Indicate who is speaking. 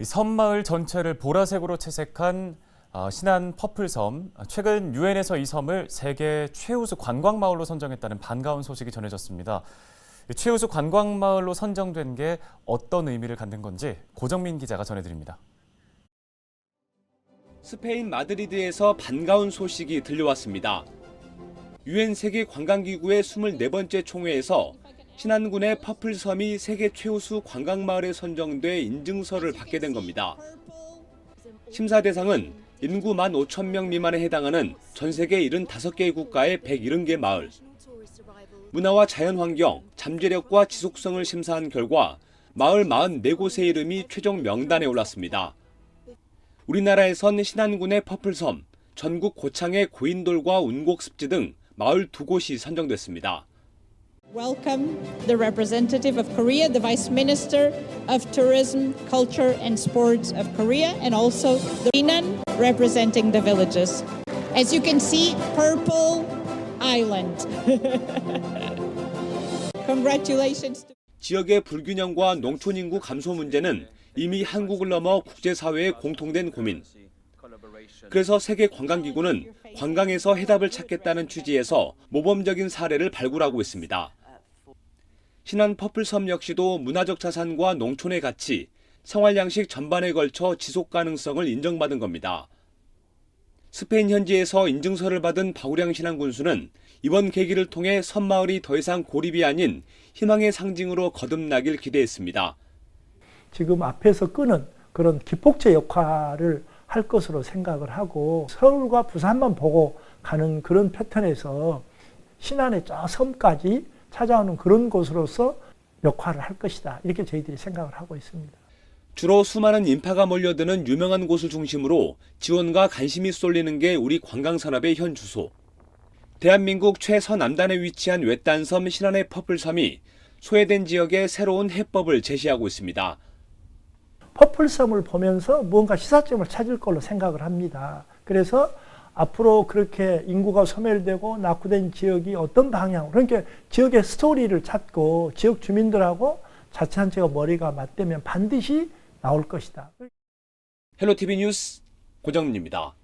Speaker 1: 이 섬마을 전체를 보라색으로 채색한 아, 신안 퍼플섬. 아, 최근 유엔에서 이 섬을 세계 최우수 관광마을로 선정했다는 반가운 소식이 전해졌습니다. 이 최우수 관광마을로 선정된 게 어떤 의미를 갖는 건지 고정민 기자가 전해드립니다.
Speaker 2: 스페인 마드리드에서 반가운 소식이 들려왔습니다. 유엔 세계 관광기구의 24번째 총회에서 신안군의 퍼플섬이 세계 최우수 관광마을에 선정돼 인증서를 받게 된 겁니다. 심사 대상은 인구 15,000명 미만에 해당하는 전 세계 75개의 국가의 170개 마을. 문화와 자연 환경, 잠재력과 지속성을 심사한 결과 마을 44곳의 이름이 최종 명단에 올랐습니다. 우리나라에선 신안군의 퍼플섬, 전국 고창의 고인돌과 운곡습지 등 마을 두 곳이 선정됐습니다.
Speaker 3: Welcome the representative of Korea, the Vice Minister of Tourism, Culture and Sports of Korea, and also the Inan representing the villages. As you can see, Purple Island. Congratulations.
Speaker 2: 지역의 불균형과 농촌 인구 감소 문제는 이미 한국을 넘어 국제사회의 공통된 고민. 그래서 세계 관광기구는 관광에서 해답을 찾겠다는 취지에서 모범적인 사례를 발굴하고 있습니다. 신안 퍼플섬 역시도 문화적 자산과 농촌의 가치, 생활 양식 전반에 걸쳐 지속 가능성을 인정받은 겁니다. 스페인 현지에서 인증서를 받은 바우량 신안 군수는 이번 계기를 통해 섬 마을이 더 이상 고립이 아닌 희망의 상징으로 거듭나길 기대했습니다.
Speaker 4: 지금 앞에서 끄는 그런 기폭제 역할을 할 것으로 생각을 하고 서울과 부산만 보고 가는 그런 패턴에서 신안의 저 섬까지 찾아오는 그런 곳으로서 역할을 할 것이다. 이렇게 저희들이 생각을 하고 있습니다.
Speaker 2: 주로 수많은 인파가 몰려드는 유명한 곳을 중심으로 지원과 관심이 쏠리는 게 우리 관광산업의 현 주소. 대한민국 최서남단에 위치한 외딴섬 신안의 퍼플섬이 소외된 지역에 새로운 해법을 제시하고 있습니다.
Speaker 4: 퍼플섬을 보면서 무언가 시사점을 찾을 걸로 생각을 합니다. 그래서 앞으로 그렇게 인구가 소멸되고 낙후된 지역이 어떤 방향, 그러니까 지역의 스토리를 찾고 지역 주민들하고 자치단체가 머리가 맞대면 반드시 나올 것이다.
Speaker 2: 헬로티비 뉴스 고정민입니다.